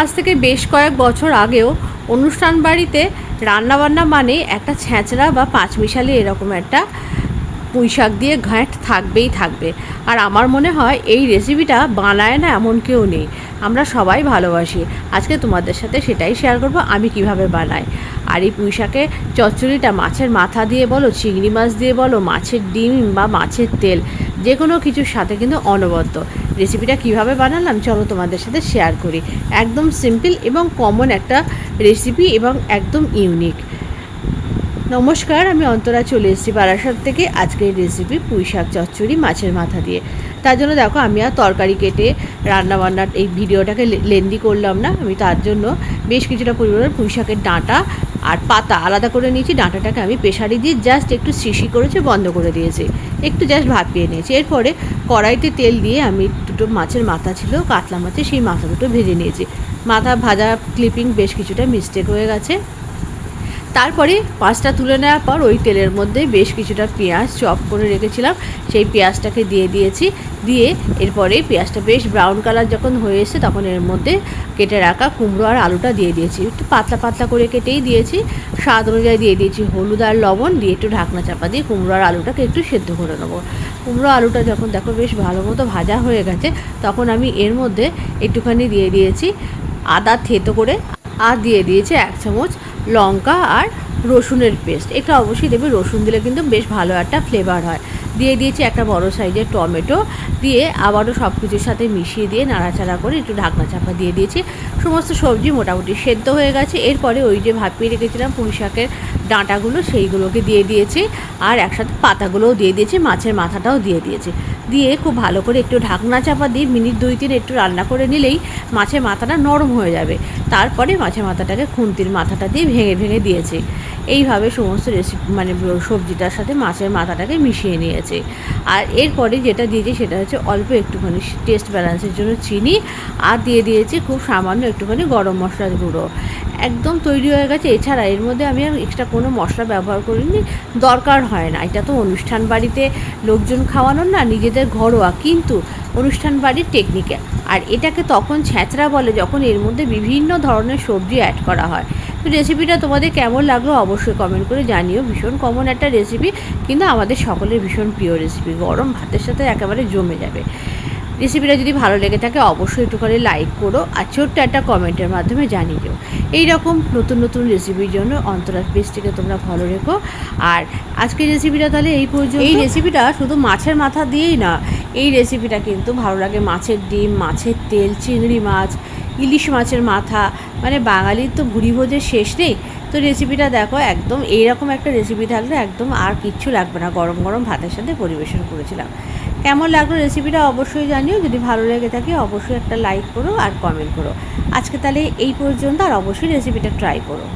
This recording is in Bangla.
আজ থেকে বেশ কয়েক বছর আগেও অনুষ্ঠান বাড়িতে রান্নাবান্না মানে একটা ছ্যাঁচড়া বা পাঁচমিশালি এরকম একটা পুঁই শাক দিয়ে ঘ্যাঁট থাকবেই থাকবে। আর আমার মনে হয় এই রেসিপিটা বানায় না এমন কেউ নেই। আমরা সবাই ভালোবাসি। আজকে তোমাদের সাথে সেটাই শেয়ার করব, আমি কীভাবে বানাই। আর এই পুঁই শাকে চচ্চড়িটা মাছের মাথা দিয়ে বলো, চিংড়ি মাছ দিয়ে বলো, মাছের ডিম বা মাছের তেল যে কোনো কিছুর সাথে কিন্তু অনবদ্য। রেসিপিটা কীভাবে বানালাম, চলো তোমাদের সাথে শেয়ার করি। একদম সিম্পল এবং কমন একটা রেসিপি এবং একদম ইউনিক নমস্কার, আমি অন্তরা চলে এসেছি বারাসাত থেকে আজকের রেসিপি পুঁই শাক চচ্চড়ি মাছের মাথা দিয়ে। তার জন্য দেখো, আমি আর তরকারি কেটে রান্নাবান্নার এই ভিডিওটাকে লেন্দি করলাম না। আমি তার জন্য বেশ কিছুটা পরিমাণের পুঁই শাকের ডাঁটা আর পাতা আলাদা করে নিয়েছি, ডাঁটাটাকে আমি প্রেশারে দিয়ে জাস্ট একটু শিশি করেছে, বন্ধ করে দিয়েছি। একটু জাস্ট ভাপিয়ে নিয়েছি। এরপরে কড়াইতে তেল দিয়ে আমি দুটো মাছের মাথা ছিল, কাতলা মাছের, সেই মাথা দুটো ভেজে নিয়েছি। মাথা ভাজা ক্লিপিং বেশ কিছুটা মিস্টেক হয়ে গেছে। তারপরে পাঁচটা তুলে নেওয়ার পর ওই তেলের মধ্যে বেশ কিছুটা পেঁয়াজ চপ করে রেখেছিলাম। সেই পেঁয়াজটাকে দিয়ে দিয়েছি। দিয়ে এরপরে পেঁয়াজটা বেশ ব্রাউন কালার যখন হয়ে এসে তখন এর মধ্যে কেটে রাখা কুমড়ো আর আলুটা দিয়ে দিয়েছি। একটু পাতলা পাতলা করে কেটেই দিয়েছি। স্বাদ অনুযায়ী দিয়ে দিয়েছি হলুদ আর লবণ। দিয়ে একটু ঢাকনা চাপা দিয়ে কুমড়ো আর আলুটাকে একটু সেদ্ধ করে নেব। কুমড়ো আলুটা যখন দেখো বেশ ভালো মতো ভাজা হয়ে গেছে, তখন আমি এর মধ্যে একটুখানি দিয়ে দিয়েছি আদা থেতো করে। আর দিয়ে দিয়েছি এক চামচ লঙ্কা আর রসুনের পেস্ট এটা অবশ্যই দেবে রসুন দিলে কিন্তু বেশ ভালো একটা ফ্লেভার হয়। দিয়ে দিয়েছি একটা বড় সাইজের টমেটো। দিয়ে আবারও সব কিছুর সাথে মিশিয়ে দিয়ে নাড়াচাড়া করে একটু ঢাকনা চাপা দিয়ে দিয়েছি। সমস্ত সবজি মোটামুটি সেদ্ধ হয়ে গেছে। এরপরে ওই যে ভাপিয়ে রেখেছিলাম পুঁই শাকের ডাঁটাগুলো, সেইগুলোকে দিয়ে দিয়েছি। আর একসাথে পাতাগুলোও দিয়ে দিয়েছি, মাছের মাথাটাও দিয়ে দিয়েছি। দিয়ে খুব ভালো করে একটু ঢাকনা চাপা দিয়ে মিনিট দুই, তিন একটু রান্না করে নিলেই মাছের মাথাটা নরম হয়ে যাবে। তারপরে মাছের মাথাটাকে খুন্তির মাথাটা দিয়ে ভেঙে ভেঙে দিয়েছে। এইভাবে সমস্ত রেসিপি মানে সবজিটার সাথে মাছের মাথাটাকে মিশিয়ে নিয়েছে। আর এরপরে যেটা দিয়েছি সেটা হচ্ছে অল্প একটুখানি টেস্ট ব্যালেন্সের জন্য চিনি আর দিয়ে দিয়েছি খুব সামান্য একটুখানি গরম মশলার গুঁড়ো। একদম তৈরি হয়ে গেছে। এছাড়া এর মধ্যে আমি এক্সট্রা কোনো মশলা ব্যবহার করিনি। দরকার হয় না। এটা তো অনুষ্ঠান বাড়িতে লোকজন খাওয়ানোর না, নিজেদের ঘরোয়া কিন্তু অনুষ্ঠান বাড়ির টেকনিকে আর এটাকে তখন ছ্যাঁচড়া বলে যখন এর মধ্যে বিভিন্ন ধরনের সবজি অ্যাড করা হয়। তো রেসিপিটা তোমাদের কেমন লাগল অবশ্যই কমেন্ট করে জানিও। ভীষণ কমন একটা রেসিপি কিন্তু আমাদের সকলের ভীষণ প্রিয় রেসিপি গরম ভাতের সাথে একেবারে জমে যাবে। রেসিপিটা যদি ভালো লেগে থাকে, অবশ্যই একটু করে লাইক করো আর ছোট্ট একটা কমেন্টের মাধ্যমে জানিয়ে দিও। এই রকম নতুন নতুন রেসিপির জন্য অন্তরাল পেজটিকে তোমরা ফলো রেখো। আর আজকের রেসিপিটা তাহলে এই পর্যন্ত। এই রেসিপিটা শুধু মাছের মাথা দিয়েই না, এই রেসিপিটা কিন্তু ভালো লাগে। মাছের ডিম, মাছের তেল, চিংড়ি মাছ, ইলিশ মাছের মাথা মানে বাঙালির তো ভুড়ি ভোজের শেষ নেই। তো রেসিপিটা দেখো, একদম এইরকম একটা রেসিপি থাকলে একদম আর কিচ্ছু লাগবে না। গরম গরম ভাতের সাথে পরিবেশন করেছিলাম। কেমন লাগল রেসিপিটা অবশ্যই জানিও। যদি ভালো লেগে থাকে, অবশ্যই একটা লাইক করো আর কমেন্ট করো। আজকে তাহলে এই পর্যন্ত, আর অবশ্যই রেসিপিটা ট্রাই করো।